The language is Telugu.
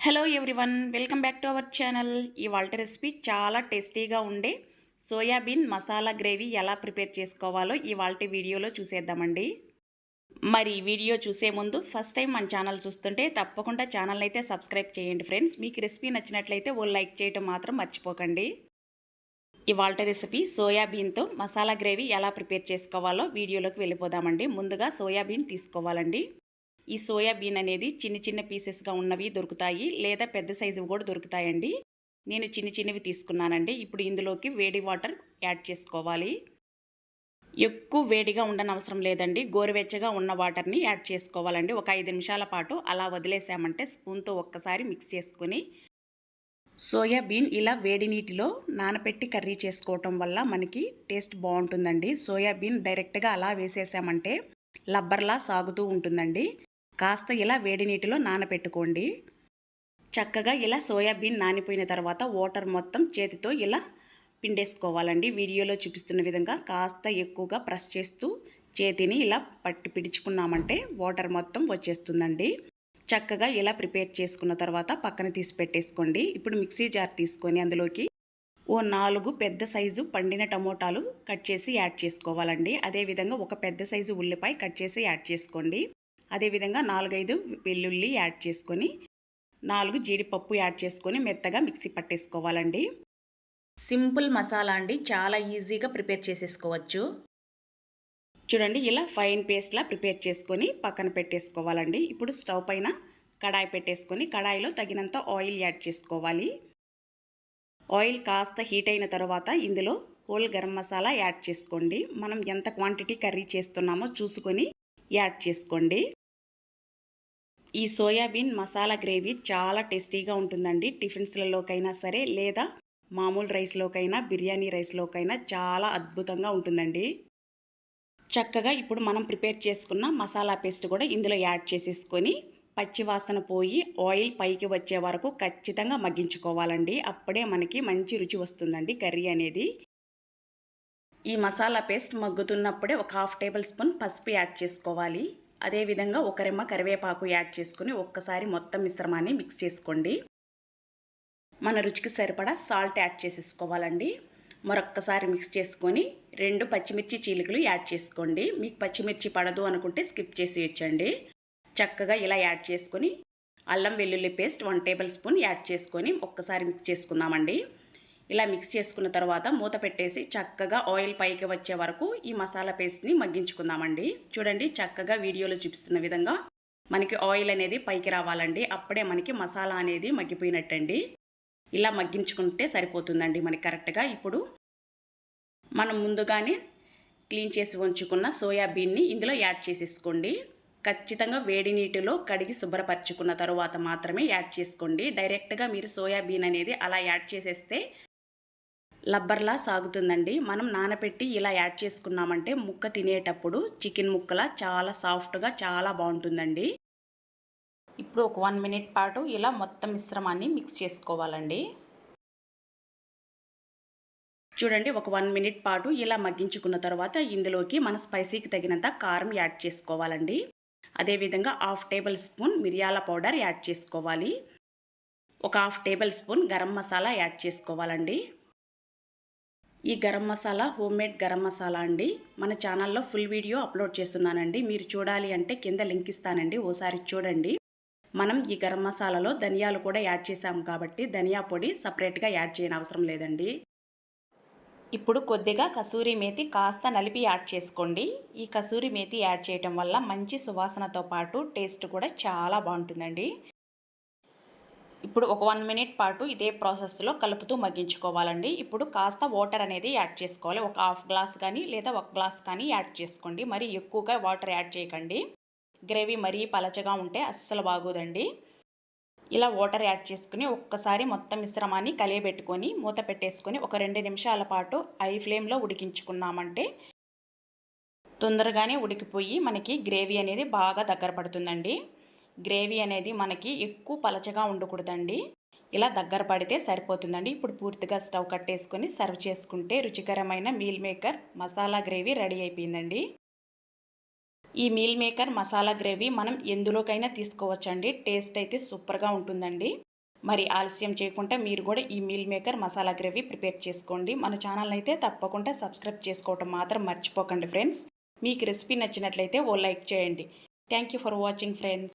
Hello everyone welcome back to our channel ఇవాళ రెసిపీ చాలా టేస్టీగా ఉండే సోయాబీన్ మసాలా గ్రేవీ ఎలా ప్రిపేర్ చేసుకోవాలో ఇవాళ వీడియోలో చూసేద్దామండి. మరి వీడియో చూసే ముందు ఫస్ట్ టైం మన ఛానల్ చూస్తుంటే తప్పకుండా ఛానల్ అయితే సబ్స్క్రైబ్ చేయండి ఫ్రెండ్స్. మీకు రెసిపీ నచ్చినట్లయితే ఓ లైక్ చేయటం మాత్రం మర్చిపోకండి. ఇవాళ రెసిపీ సోయాబీన్తో మసాలా గ్రేవీ ఎలా ప్రిపేర్ చేసుకోవాలో వీడియోలోకి వెళ్ళిపోదామండి. ముందుగా సోయాబీన్ తీసుకోవాలండి. ఈ సోయాబీన్ అనేది చిన్న చిన్న పీసెస్గా ఉన్నవి దొరుకుతాయి లేదా పెద్ద సైజు కూడా దొరుకుతాయండి. నేను చిన్న చిన్నవి తీసుకున్నానండి. ఇప్పుడు ఇందులోకి వేడి వాటర్ యాడ్ చేసుకోవాలి. ఎక్కువ వేడిగా ఉండనవసరం లేదండి. గోరువెచ్చగా ఉన్న వాటర్ని యాడ్ చేసుకోవాలండి. ఒక ఐదు నిమిషాల పాటు అలా వదిలేసామంటే స్పూన్తో ఒక్కసారి మిక్స్ చేసుకుని సోయాబీన్ ఇలా వేడి నీటిలో నానపెట్టి కర్రీ చేసుకోవటం వల్ల మనకి టేస్ట్ బాగుంటుందండి. సోయాబీన్ డైరెక్ట్గా అలా వేసేసామంటే లబ్బర్లా సాగుతూ ఉంటుందండి. కాస్త ఇలా వేడి నీటిలో నానపెట్టుకోండి. చక్కగా ఇలా సోయాబీన్ నానిపోయిన తర్వాత వాటర్ మొత్తం చేతితో ఇలా పిండేసుకోవాలండి. వీడియోలో చూపిస్తున్న విధంగా కాస్త ఎక్కువగా ప్రెస్ చేస్తూ చేతిని ఇలా పట్టి పిడుచుకున్నామంటే వాటర్ మొత్తం వచ్చేస్తుందండి. చక్కగా ఇలా ప్రిపేర్ చేసుకున్న తర్వాత పక్కన తీసి పెట్టేసుకోండి. ఇప్పుడు మిక్సీ జార్ తీసుకొని అందులోకి ఓ నాలుగు పెద్ద సైజు పండిన టమోటాలు కట్ చేసి యాడ్ చేసుకోవాలండి. అదేవిధంగా ఒక పెద్ద సైజు ఉల్లిపాయ కట్ చేసి యాడ్ చేసుకోండి. అదేవిధంగా నాలుగైదు వెల్లుల్లి యాడ్ చేసుకొని నాలుగు జీడిపప్పు యాడ్ చేసుకొని మెత్తగా మిక్సీ పట్టేసుకోవాలండి. సింపుల్ మసాలా అండి. చాలా ఈజీగా ప్రిపేర్ చేసేసుకోవచ్చు. చూడండి ఇలా ఫైన్ పేస్ట్లా ప్రిపేర్ చేసుకొని పక్కన పెట్టేసుకోవాలండి. ఇప్పుడు స్టవ్ పైన కడాయి పెట్టేసుకొని కడాయిలో తగినంత ఆయిల్ యాడ్ చేసుకోవాలి. ఆయిల్ కాస్త హీట్ అయిన తర్వాత ఇందులో హోల్ గరం మసాలా యాడ్ చేసుకోండి. మనం ఎంత క్వాంటిటీ కర్రీ చేస్తున్నామో చూసుకొని యాడ్ చేసుకోండి. ఈ సోయాబీన్ మసాలా గ్రేవీ చాలా టేస్టీగా ఉంటుందండి టిఫిన్స్లలోకైనా సరే లేదా మామూలు రైస్లోకైనా బిర్యానీ రైస్లోకైనా చాలా అద్భుతంగా ఉంటుందండి. చక్కగా ఇప్పుడు మనం ప్రిపేర్ చేసుకున్న మసాలా పేస్ట్ కూడా ఇందులో యాడ్ చేసేసుకొని పచ్చివాసన పోయి ఆయిల్ పైకి వచ్చే వరకు ఖచ్చితంగా మగ్గించుకోవాలండి. అప్పుడే మనకి మంచి రుచి వస్తుందండి కర్రీ అనేది. ఈ మసాలా పేస్ట్ మగ్గుతున్నప్పుడే ఒక హాఫ్ టేబుల్ స్పూన్ పసుపు యాడ్ చేసుకోవాలి. అదేవిధంగా ఒక రెమ్మ కరివేపాకు యాడ్ చేసుకుని ఒక్కసారి మొత్తం మిశ్రమాన్ని మిక్స్ చేసుకోండి. మన రుచికి సరిపడా సాల్ట్ యాడ్ చేసేసుకోవాలండి. మరొక్కసారి మిక్స్ చేసుకొని రెండు పచ్చిమిర్చి చీలికలు యాడ్ చేసుకోండి. మీకు పచ్చిమిర్చి పడదు అనుకుంటే స్కిప్ చేసి వచ్చండి చక్కగా ఇలా యాడ్ చేసుకొని అల్లం వెల్లుల్లి paste one tablespoon add చేసుకొని ఒక్కసారి మిక్స్ చేసుకుందామండి. ఇలా మిక్స్ చేసుకున్న తర్వాత మూత పెట్టేసి చక్కగా ఆయిల్ పైకి వచ్చే వరకు ఈ మసాలా పేస్ట్ని మగ్గించుకుందామండి. చూడండి చక్కగా వీడియోలో చూపిస్తున్న విధంగా మనకి ఆయిల్ అనేది పైకి రావాలండి. అప్పుడే మనకి మసాలా అనేది మగ్గిపోయినట్టండి. ఇలా మగ్గించుకుంటే సరిపోతుందండి మనకి కరెక్ట్గా ఇప్పుడు మనం ముందుగానే క్లీన్ చేసి ఉంచుకున్న సోయాబీన్ని ఇందులో యాడ్ చేసేసుకోండి. ఖచ్చితంగా వేడి నీటిలో కడిగి శుభ్రపరచుకున్న తర్వాత మాత్రమే యాడ్ చేసుకోండి. డైరెక్ట్గా మీరు సోయాబీన్ అనేది అలా యాడ్ చేసేస్తే లబ్బర్లా సాగుతుందండి. మనం నానబెట్టి ఇలా యాడ్ చేసుకున్నామంటే ముక్క తినేటప్పుడు చికెన్ ముక్కలా చాలా సాఫ్ట్గా చాలా బాగుంటుందండి. ఇప్పుడు ఒక వన్ మినిట్ పాటు ఇలా మొత్తం మిశ్రమాన్ని మిక్స్ చేసుకోవాలండి. చూడండి ఒక వన్ మినిట్ పాటు ఇలా మగ్గించుకున్న తర్వాత ఇందులోకి మన స్పైసీకి తగినంత కారం యాడ్ చేసుకోవాలండి. అదేవిధంగా హాఫ్ టేబుల్ స్పూన్ మిరియాల పౌడర్ యాడ్ చేసుకోవాలి. ఒక half tablespoon garam masala add చేసుకోవాలండి. ఈ గరం మసాలా హోమ్మేడ్ గరం మసాలా అండి. మన ఛానల్లో ఫుల్ వీడియో అప్లోడ్ చేస్తున్నానండి. మీరు చూడాలి అంటే కింద లింక్ ఇస్తానండి. ఓసారి చూడండి. మనం ఈ గరం మసాలాలో ధనియాలు కూడా యాడ్ చేసాము కాబట్టి ధనియా పొడి సపరేట్గా యాడ్ చేయని అవసరం లేదండి. ఇప్పుడు కొద్దిగా కసూరి మేతి కాస్త నలిపి యాడ్ చేసుకోండి. ఈ కసూరి మేతి యాడ్ చేయటం వల్ల మంచి సువాసనతో పాటు టేస్ట్ కూడా చాలా బాగుంటుందండి. ఇప్పుడు ఒక వన్ మినిట్ పాటు ఇదే ప్రాసెస్లో కలుపుతూ మగ్గించుకోవాలండి. ఇప్పుడు కాస్త వాటర్ అనేది యాడ్ చేసుకోవాలి. ఒక హాఫ్ గ్లాస్ కానీ లేదా ఒక గ్లాస్ కానీ యాడ్ చేసుకోండి. మరి ఎక్కువగా వాటర్ యాడ్ చేయకండి. గ్రేవీ మరీ పలచగా ఉంటే అస్సలు బాగోదండి. ఇలా వాటర్ యాడ్ చేసుకుని ఒక్కసారి మొత్తం మిశ్రమాన్ని కలియబెట్టుకొని మూత పెట్టేసుకొని ఒక రెండు నిమిషాల పాటు ఐ ఫ్లేమ్లో ఉడికించుకున్నామంటే తొందరగానే ఉడికిపోయి మనకి గ్రేవీ అనేది బాగా దగ్గర పడుతుందండి. గ్రేవీ అనేది మనకి ఎక్కువ పలచగా ఉండకూడదండి. ఇలా దగ్గర పడితే సరిపోతుందండి. ఇప్పుడు పూర్తిగా స్టవ్ కట్టేసుకొని సర్వ్ చేసుకుంటే రుచికరమైన meal maker masala gravy ready అయిపోయిందండి. ఈ మీల్ మేకర్ మసాలా గ్రేవీ మనం ఎందులోకైనా తీసుకోవచ్చండి. టేస్ట్ అయితే సూపర్గా ఉంటుందండి. మరి ఆలస్యం చేయకుండా మీరు కూడా ఈ meal maker masala gravy prepare చేసుకోండి. మన ఛానల్ అయితే తప్పకుండా సబ్స్క్రైబ్ చేసుకోవటం మాత్రం మర్చిపోకండి ఫ్రెండ్స్. మీకు రెసిపీ నచ్చినట్లయితే ఓ లైక్ చేయండి. Thank you for watching friends.